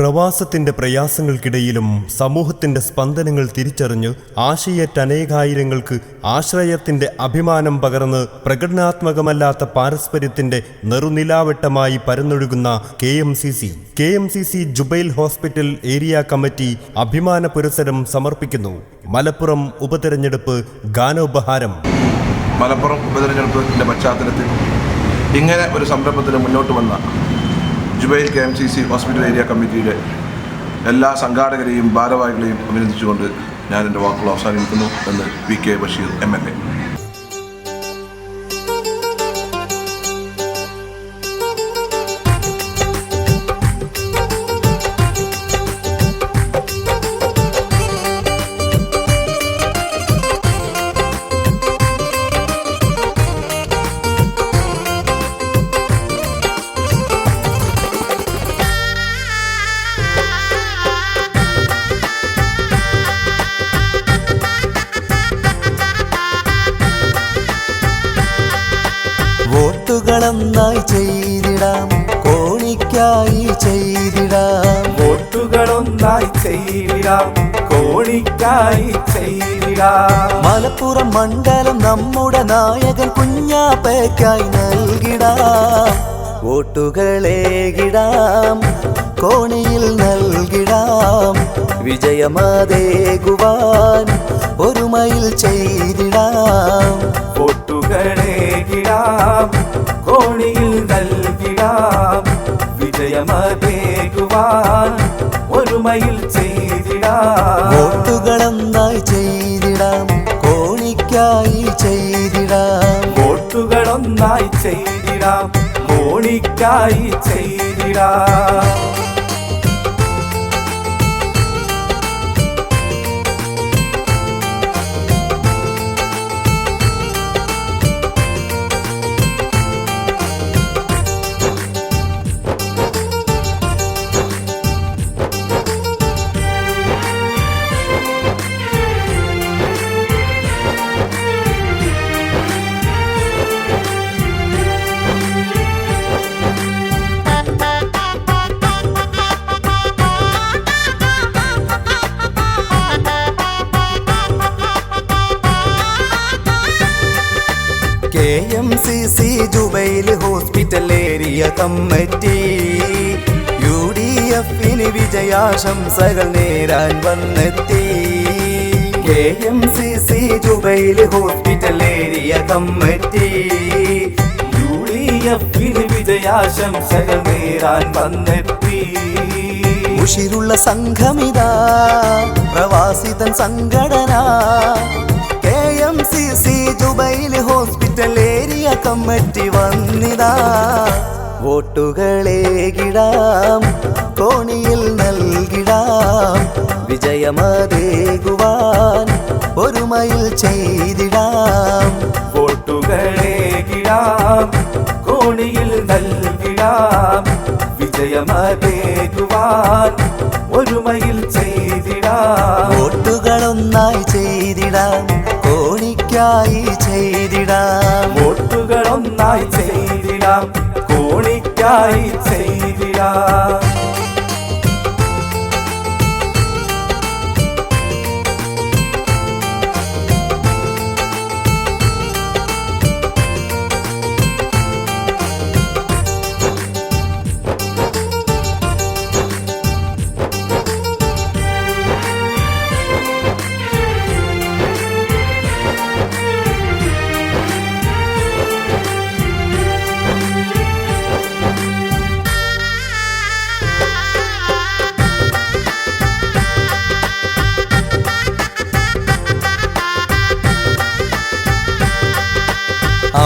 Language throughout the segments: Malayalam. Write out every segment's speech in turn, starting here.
പ്രവാസത്തിന്റെ പ്രയാസങ്ങൾക്കിടയിലും സമൂഹത്തിന്റെ സ്പന്ദനങ്ങൾ തിരിച്ചറിഞ്ഞ് ആശയറ്റ അനേകായിരങ്ങൾക്ക് ആശ്രയത്തിന്റെ അഭിമാനം പകർന്ന് പ്രകടനാത്മകമല്ലാത്ത പാരസ്പര്യത്തിന്റെ നെറുനിലാവട്ടമായി പരന്നൊഴുകുന്ന K M C C. K M C C Jubail hospital area committee അഭിമാന പുരസ്സരം സമർപ്പിക്കുന്നു. മലപ്പുറം ഉപതെരഞ്ഞെടുപ്പ് ഗാനോപഹാരം. മലപ്പുറം ഉപതെരഞ്ഞെടുപ്പിന്റെ പശ്ചാത്തലത്തിൽ ഇങ്ങനെ ഒരു സംരംഭത്തിന് മുന്നോട്ട് വന്ന Jubail K M C C hospital area കമ്മിറ്റിയുടെ എല്ലാ സംഘാടകരെയും ഭാരവാഹികളെയും അഭിനന്ദിച്ചുകൊണ്ട് ഞാൻ എന്റെ വാക്കുകൾ അവസാനിപ്പിക്കുന്നു എന്ന് V K Basheer M L A. വോട്ടുകളൊന്നായി ചെയ്തിടാം. കോണിക്കായി ചെയ്തിടാം. വോട്ടുകളൊന്നായി ചെയ്തിടാം. കോണിക്കായി ചെയ്തിടാം. മലപ്പുറം മണ്ഡലം നമ്മുടെ നായകൻ കുഞ്ഞാപ്പയ്ക്കായി നൽകിടാം. വോട്ടുകളേകിടാം കോണിയിൽ നൽകിടാം. വിജയമതേകുവാൻ ഒരുമയിൽ ചെയ്തിടാം. വോട്ടുകളേകിടാം കോണിയിൽ നൽകിടാം. വിജയമേകുവാൻ ഒരുമയിൽ ചെയ്തിടാം. വോട്ടുകളൊന്നായി ചെയ്തിടാം. കോണിക്കായി ചെയ്തിടാം. വോട്ടുകളൊന്നായി ചെയ്തിടാം. കോണിക്കായി ചെയ്തിടാം. K M C C Jubail hospital area committee. U D എഫിന് വിജയാശംസകൾ നേരാൻ വന്നെത്തി. K M C C Jubail hospital area committee. U D എഫിന് വിജയാശംസകൾ നേരാൻ വന്നെത്തി. ഉഷിരുള്ള സംഘമിതാ പ്രവാസിതൻ സംഘടന. M C C Jubail hospital area committee വന്നിതാ. വോട്ടുകളേകിടാം കോണിയിൽ നൽകിടാം വിജയമതേകുവാൻ ഒരുമയിൽ ചെയ്തിടാം. വോട്ടുകളെ വോട്ടുകളേകിടാം കോണിയിൽ നൽകിടാം വിജയമതേകുവാൻ ഒരുമയിൽ ചെയ്തിടാം. വോട്ടുകളൊന്നായി ചെയ്തിടാം. കോണിക്കായി ചെയ്തിടാം. വോട്ടുകളൊന്നായി ചെയ്തിടാം. കോണിക്കായി ചെയ്തിടാം.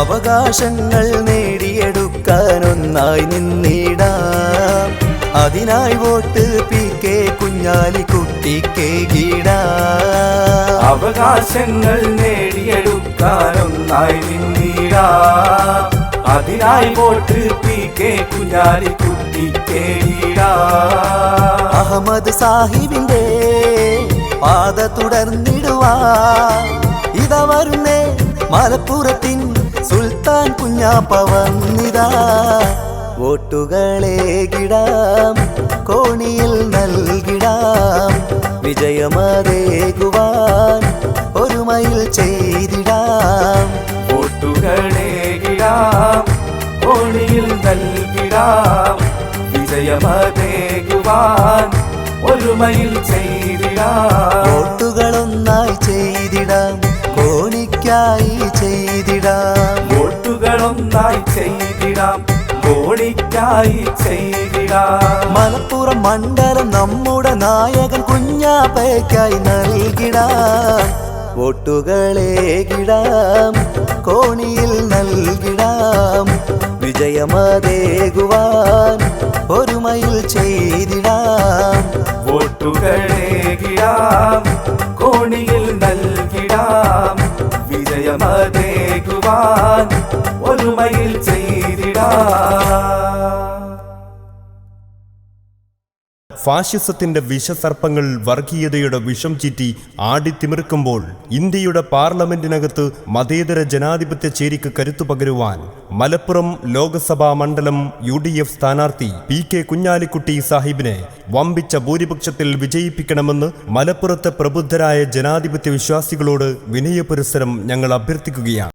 അവകാശങ്ങൾ നേടിയെടുക്കാനൊന്നായി നിന്നിടാം. അതിനായി വോട്ട് പി കെ കുഞ്ഞാലിക്കുട്ടിക്ക് കീടാം അവകാശങ്ങൾ നേടിയെടുക്കാനൊന്നായി നിന്നിടാം. അതിനായി വോട്ട് പി കെ കുഞ്ഞാലിക്കുട്ടി കേടാം അഹമ്മദ് സാഹിബിന്റെ പാത തുടർന്നിടുവാ. ഇതാ വരുന്നേ മലപ്പുറത്തിൻ സുൽത്താൻ കുഞ്ഞാപ്പ വന്നിതാ വോട്ടുകളേകിടാം കോണിയിൽ നൽകിടാം വിജയമതേകുവാൻ ഒരുമയിൽ ചെയ്തിടാം. വോട്ടുകളേകിടാം കോണിയിൽ നൽകിടാം വിജയമതേകുവാൻ ഒരുമയിൽ ചെയ്തിടാം. വോട്ടുകളൊന്നായി ചെയ്തിടാം. കോണിക്കായി ചെയ്തിടാം. വോട്ടുകളൊന്നായി ചെയ്തിടാം. കോണിക്കായി ചെയ്തിടാം. മലപ്പുറം മണ്ഡലം നമ്മുടെ നായകൻ കുഞ്ഞാപ്പയ്ക്കായി നൽകിടാം. വോട്ടുകളേകിടാം കോണിയിൽ നൽകിടാം. വിജയമതേകുവാൻ ഒരുമയിൽ ചെയ്തിടാം. വോട്ടുകളേകിടാം കോണിയിൽ വിജയമതേകുവാൻ ഒരുമയിൽ ചെയ്തിടാം. ഫാഷിസത്തിന്റെ വിഷസർപ്പങ്ങൾ വർഗീയതയുടെ വിഷം ചീറ്റി ആടിത്തിമിർക്കുമ്പോൾ ഇന്ത്യയുടെ പാർലമെന്റിനകത്ത് മതേതര ജനാധിപത്യ ചേരിക്ക് കരുത്തു പകരുവാൻ മലപ്പുറം ലോക്സഭാ മണ്ഡലം യു ഡി എഫ് സ്ഥാനാർത്ഥി പി കെ കുഞ്ഞാലിക്കുട്ടി സാഹിബിനെ വമ്പിച്ച ഭൂരിപക്ഷത്തിൽ വിജയിപ്പിക്കണമെന്ന് മലപ്പുറത്തെ പ്രബുദ്ധരായ ജനാധിപത്യ വിശ്വാസികളോട് വിനയപുരസരം ഞങ്ങൾ അഭ്യർത്ഥിക്കുകയാണ്.